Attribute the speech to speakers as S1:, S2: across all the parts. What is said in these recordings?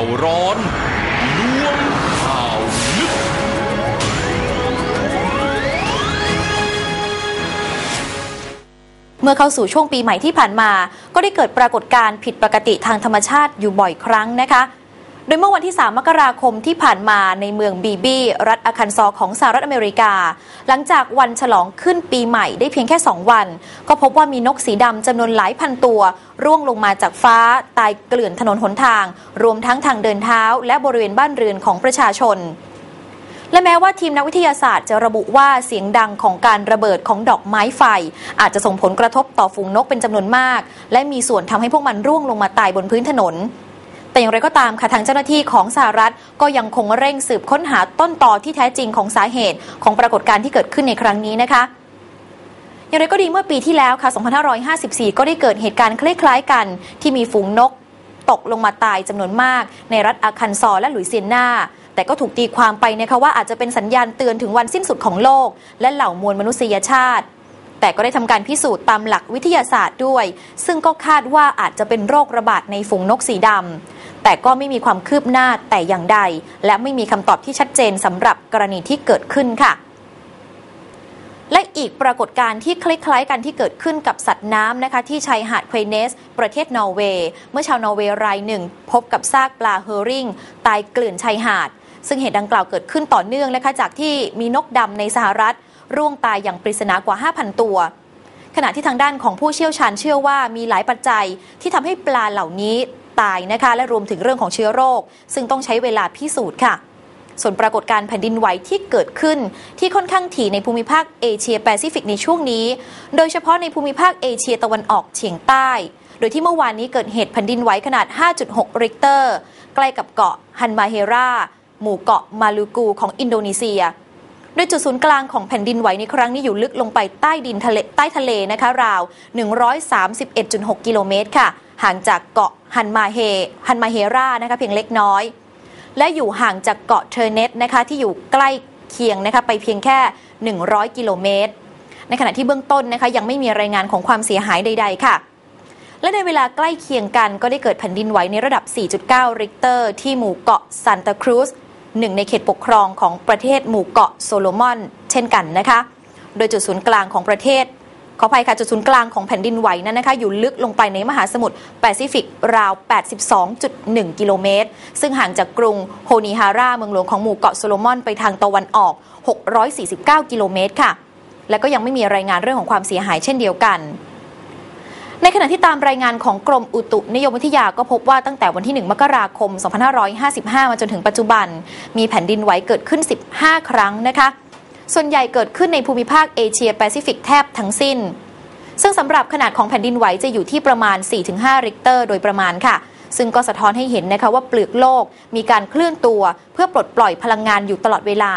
S1: าวร้อนล้วงข่าวลึก
S2: เมื่อเข้าสู่ช่วงปีใหม่ที่ผ่านมา ก็ได้เกิดปรากฏการณ์ผิดปกติทางธรรมชาติอยู่บ่อยครั้งนะคะ ดยเมื่อวันที่ 3 มกราคมที่ผ่านมาในเมืองบีบีรัฐอาคันซอของสหรัฐอเมริกา หลังจากวันฉลองขึ้นปีใหม่ได้เพียงแค่ 2 วัน ก็พบว่ามีนกสีดำจำนวนหลายพันตัว ร่วงลงมาจากฟ้า ตายเกลื่อนถนนหนทาง รวมทั้งทางเดินเท้า และบริเวณบ้านเรือนของประชาชนและแม้ว่าทีมนักวิทยาศาสตร์จะระบุว่าเสียงดังของการระเบิดของดอกไม้ไฟ อาจจะส่งผลกระทบต่อฝูงนกเป็นจำนวนมาก และมีส่วนทำให้พวกมันร่วงลงมาตายบนพื้นถนน แต่อย่างไรก็ตามค่ะทางเจ้าหน้าที่ของสหรัฐก็ยังคงเร่งสืบค้นหาต้นต่อที่แท้จริงของสาเหตุของปรากฏการณ์ที่เกิดขึ้นในครั้งนี้นะคะอย่างไรก็ดีเมื่อปีที่แล้วค่ะ 2554 ก็ได้เกิดเหตุการณ์คล้ายๆกัน ที่มีฝูงนกตกลงมาตายจำนวนมาก ในรัฐอาคันซอและหลุยเซียนาแต่ก็ถูกตีความไปนะคะว่าอาจจะเป็นสัญญาณเตือนถึงวันสิ้นสุดของโลก และเหล่ามวลมนุษยชาติ แต่ก็ได้ทำการพิสูจน์ตามหลักวิทยาศาสตร์ด้วย ซึ่งก็คาดว่าอาจจะเป็นโรคระบาดในฝูงนกสีดำ แต่ก็ไม่มีความคืบหน้าแต่อย่างใด และไม่มีคำตอบที่ชัดเจนสำหรับกรณีที่เกิดขึ้นค่ะและอีกปรากฏการณ์ที่คล้ายๆ กันที่เกิดขึ้นกับสัตว์น้ำนะคะที่ชายหาดเควเนส ประเทศนอร์เวย์เมื่อชาวนอร์เวย์รายหนึ่ง พบกับซากปลาเฮอริงตายเกลื่อนชายหาด ซึ่งเหตุดังกล่าวเกิดขึ้นต่อเนื่องนะคะจากที่มีนกดำในสหรัฐ ร่วงตายอย่างปริศนากว่า 5,000 ตัว ขณะที่ทางด้านของผู้เชี่ยวชาญเชื่อว่ามีหลายปัจจัยที่ทำให้ปลาเหล่านี้ ตายนะคะและรวมถึงเรื่องของเชื้อโรค ซึ่งต้องใช้เวลาพิสูจน์ค่ะ ส่วนปรากฏการณ์แผ่นดินไหวที่เกิดขึ้น ที่ค่อนข้างถี่ในภูมิภาคเอเชียแปซิฟิกในช่วงนี้ โดยเฉพาะในภูมิภาคเอเชียตะวันออกเฉียงใต้ โดยที่เมื่อวานนี้เกิดเหตุแผ่นดินไหวขนาด 5.6 ริกเตอร์ ใกล้กับเกาะฮันมาเฮราหมู่เกาะมาลูกูของอินโดนีเซีย โดยจุดศูนย์กลางของแผ่นดินไหวในครั้งนี้อยู่ลึกลงไปใต้ดินทะเลใต้ทะเลนะคะราว 131.6 กิโลเมตรค่ะ ห่างจากเกาะฮันมาเฮฮันมาเฮรานะคะเพียงเล็กน้อย และอยู่ห่างจากเกาะเทอร์เนตนะคะที่อยู่ใกล้เคียงนะคะไปเพียงแค่ 100 กิโลเมตร ในขณะที่เบื้องต้นนะคะยังไม่มีรายงานของความเสียหายใด ๆ ค่ะ และในเวลาใกล้เคียงกันก็ได้เกิดแผ่นดินไหวในระดับ 4.9 ริกเตอร์ ที่หมู่เกาะซานตาครูซ หนึ่งในเขตปกครองของประเทศหมู่เกาะโซโลมอน เช่นกันนะคะ โดยจุดศูนย์กลางของประเทศขออภัยค่ะจุดศูนย์กลางของแผ่นดินไหวนั้นนะคะอยู่ลึกลงไปในมหาสมุทรแปซิฟิกราว 82.1 กิโลเมตร ซึ่งห่างจากกรุงโฮนิฮาราเมืองหลวงของหมู่เกาะโซโลมอนไปทางตะวันออก 649 กิโลเมตรค่ะ และก็ยังไม่มีรายงานเรื่องของความเสียหายเช่นเดียวกัน ในขณะที่ตามรายงานของกรมอุตุนิยมวิทยาก็พบว่าตั้งแต่วันที่ 1 มกราคม 2555 มาจนถึงปัจจุบัน มีแผ่นดินไหวเกิดขึ้น 15 ครั้งนะคะ ส่วนใหญ่เกิดขึ้นในภูมิภาคเอเชียแปซิฟิกแทบทั้งสิ้น ซึ่งสำหรับขนาดของแผ่นดินไหวจะอยู่ที่ประมาณ 4-5 ริกเตอร์ โดยประมาณค่ะ ซึ่งก็สะท้อนให้เห็นนะคะว่าเปลือกโลกมีการเคลื่อนตัว เพื่อปลดปล่อยพลังงานอยู่ตลอดเวลา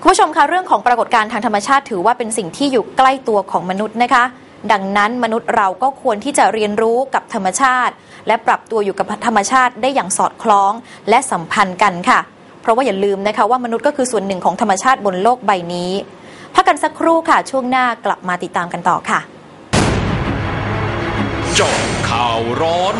S2: คุณผู้ชมคะเรื่องของปรากฏการณ์ทางธรรมชาติถือว่าเป็นสิ่งที่อยู่ใกล้ตัวของมนุษย์นะคะ ดังนั้นมนุษย์เราก็ควรที่จะเรียนรู้กับธรรมชาติ และปรับตัวอยู่กับธรรมชาติได้อย่างสอดคล้องและสัมพันธ์กันค่ะ เพราะว่าอย่าลืมนะคะว่ามนุษย์ก็คือส่วนหนึ่งของธรรมชาติบนโลกใบนี้พักกันสักครู่ค่ะ ช่วงหน้ากลับมาติดตามกันต่อค่ะ
S1: จบข่าวร้อน